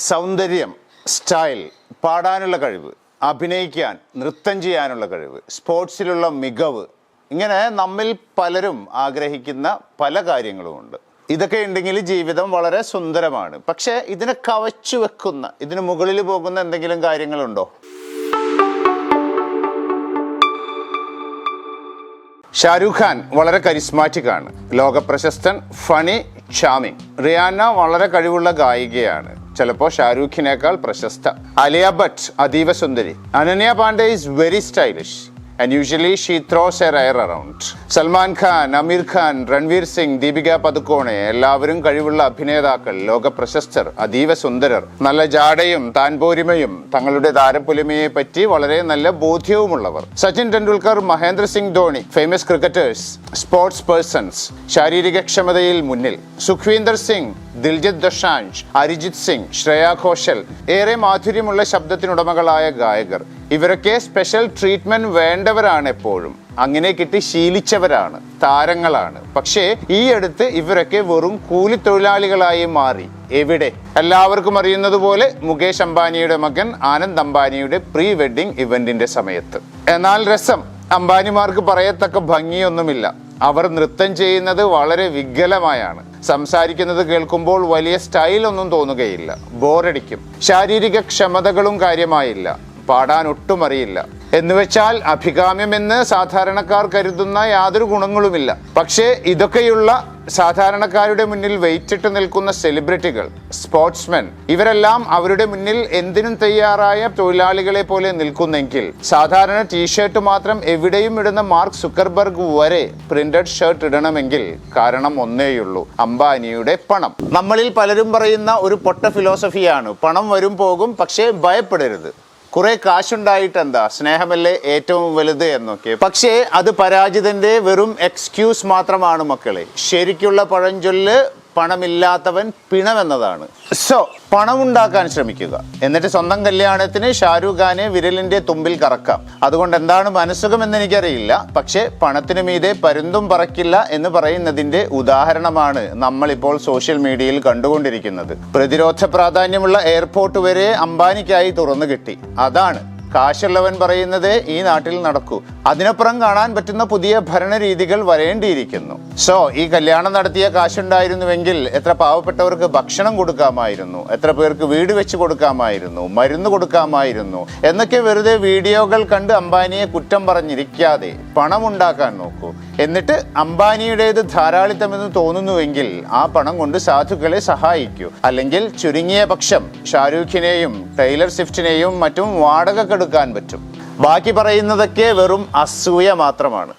സൗന്ദര്യം സ്റ്റൈൽ പാടാനുള്ള കഴിവ് അഭിനയിക്കാൻ നൃത്തം ചെയ്യാനുള്ള കഴിവ് സ്പോർട്സിലുള്ള മികവ് ഇങ്ങനെ നമ്മിൽ പലരും ആഗ്രഹിക്കുന്ന പല കാര്യങ്ങളുമുണ്ട്. ഇതൊക്കെ ഉണ്ടെങ്കിൽ ജീവിതം വളരെ സുന്ദരമാണ്. പക്ഷേ ഇതിനെ കവച്ചു വെക്കുന്ന ഇതിന് മുകളിൽ പോകുന്ന എന്തെങ്കിലും കാര്യങ്ങളുണ്ടോ? ഷാരൂഖ് ഖാൻ വളരെ കരിസ്മാറ്റിക് ആണ്. ലോകപ്രശസ്തൻ ഫണി ചാമിങ്. റിയാന വളരെ കഴിവുള്ള ഗായികയാണ്. ചിലപ്പോൾ ഷാരൂഖിനേക്കാൾ പ്രശസ്ത. അലിയ ഭട്ട് അതീവ സുന്ദരി. Ananya Pandey is very stylish and usually she throws her hair around. Salman Khan Aamir Khan Ranveer Singh Deepika Padukone എല്ലാവരും കഴിവുള്ള അഭിനേതാക്കൾ ലോക പ്രശസ്തർ അതീവ സുന്ദരർ. നല്ല ജാടയും താൻപോരിമയും തങ്ങളുടെ താരപ്പൊലിമയെ പറ്റി വളരെ നല്ല ബോധ്യവുമുള്ളവർ. Sachin Tendulkar Mahendra Singh Dhoni famous cricketers sports persons ശാരീരികക്ഷമതയിൽ മുന്നിൽ. സുഖ്വീന്ദർ സിംഗ് ദിൽജിത് ദൊഷാഞ്ച് അരിജിത് സിംഗ് ശ്രേയ ഘോഷൽ ഏറെ മാധുര്യമുള്ള ശബ്ദത്തിനുടമകളായ ഗായകർ. ഇവരൊക്കെ സ്പെഷ്യൽ ട്രീറ്റ്മെന്റ് വേണ്ടവരാണ് എപ്പോഴും. അങ്ങനെ കിട്ടി ശീലിച്ചവരാണ് താരങ്ങളാണ്. പക്ഷേ ഈ അടുത്ത് ഇവരൊക്കെ വെറും കൂലിത്തൊഴിലാളികളായി മാറി. എവിടെ? എല്ലാവർക്കും അറിയുന്നത് പോലെ മുകേഷ് അംബാനിയുടെ മകൻ ആനന്ദ് അംബാനിയുടെ പ്രീ വെഡിങ് ഇവന്റിന്റെ സമയത്ത്. എന്നാൽ രസം അംബാനിമാർക്ക് പറയത്തക്ക ഭംഗിയൊന്നുമില്ല. അവർ നൃത്തം ചെയ്യുന്നത് വളരെ വികലമായാണ്. സംസാരിക്കുന്നത് കേൾക്കുമ്പോൾ വലിയ സ്റ്റൈൽ ഒന്നും തോന്നുകയില്ല. ബോറടിക്കും. ശാരീരിക ക്ഷമതകളും കാര്യമായില്ല. പാടാൻ ഒട്ടും അറിയില്ല. എന്നുവെച്ചാൽ അഭികാമ്യമെന്ന് സാധാരണക്കാർ കരുതുന്ന യാതൊരു ഗുണങ്ങളുമില്ല. പക്ഷേ ഇതൊക്കെയുള്ള സാധാരണക്കാരുടെ മുന്നിൽ വെയിറ്റിട്ട് നിൽക്കുന്ന സെലിബ്രിറ്റികൾ സ്പോർട്സ്മെൻ ഇവരെല്ലാം അവരുടെ മുന്നിൽ എന്തിനും തയ്യാറായ തൊഴിലാളികളെ പോലെ നിൽക്കുന്നെങ്കിൽ സാധാരണ ടീഷർട്ട് മാത്രം എവിടെയും ഇടുന്ന മാർക്ക് സുക്കർബർഗ് വരെ പ്രിന്റഡ് ഷർട്ട് ഇടണമെങ്കിൽ കാരണം ഒന്നേയുള്ളൂ അംബാനിയുടെ പണം. നമ്മളിൽ പലരും പറയുന്ന ഒരു പൊട്ട ഫിലോസഫിയാണ് പണം വരും പോകും പക്ഷേ ഭയപ്പെടരുത്. കുറെ കാശുണ്ടായിട്ട് എന്താ സ്നേഹമല്ലേ ഏറ്റവും വലുത് എന്നൊക്കെ. പക്ഷേ അത് പരാജിതന്റെ വെറും എക്സ്ക്യൂസ് മാത്രമാണ് മക്കളെ. ശരിക്കുള്ള പഴഞ്ചൊല്ല് പണമില്ലാത്തവൻ പിണമെന്നതാണ്. സോ പണമുണ്ടാക്കാൻ ശ്രമിക്കുക. എന്നിട്ട് സ്വന്തം കല്യാണത്തിന് ഷാരൂഖ് ഖാനെ വിരലിന്റെ തുമ്പിൽ കറക്കാം. അതുകൊണ്ട് എന്താണ് മനസ്സുഖം എന്ന് എനിക്കറിയില്ല. പക്ഷേ പണത്തിനു മീതെ പരുന്തും പറക്കില്ല എന്ന് പറയുന്നതിന്റെ ഉദാഹരണമാണ് നമ്മളിപ്പോൾ സോഷ്യൽ മീഡിയയിൽ കണ്ടുകൊണ്ടിരിക്കുന്നത്. പ്രതിരോധ പ്രാധാന്യമുള്ള എയർപോർട്ട് വരെ അംബാനിക്കായി തുറന്നു കിട്ടി. അതാണ്. കാശുള്ളവൻ പറയുന്നത് ഈ നാട്ടിൽ നടക്കൂ. അതിനപ്പുറം കാണാൻ പറ്റുന്ന പുതിയ ഭരണരീതികൾ വരേണ്ടിയിരിക്കുന്നു. സോ ഈ കല്യാണം നടത്തിയ കാശുണ്ടായിരുന്നുവെങ്കിൽ എത്ര പാവപ്പെട്ടവർക്ക് ഭക്ഷണം കൊടുക്കാമായിരുന്നു എത്ര പേർക്ക് വീട് വെച്ച് കൊടുക്കാമായിരുന്നു മരുന്ന് കൊടുക്കാമായിരുന്നു എന്നൊക്കെ വെറുതെ വീഡിയോകൾ കണ്ട് അംബാനിയെ കുറ്റം പറഞ്ഞിരിക്കാതെ പണം ഉണ്ടാക്കാൻ നോക്കൂ. എന്നിട്ട് അംബാനിയുടേത് ധാരാളിത്തമെന്ന് തോന്നുന്നുവെങ്കിൽ ആ പണം കൊണ്ട് സാധുക്കളെ സഹായിക്കൂ. അല്ലെങ്കിൽ ചുരുങ്ങിയ പക്ഷം ഷാരൂഖിനെയും ടൈലർ സ്വിഫ്റ്റിനെയും മറ്റും വാടക കെടുക്കാൻ പറ്റും. ബാക്കി പറയുന്നതൊക്കെ വെറും അസൂയ മാത്രമാണ്.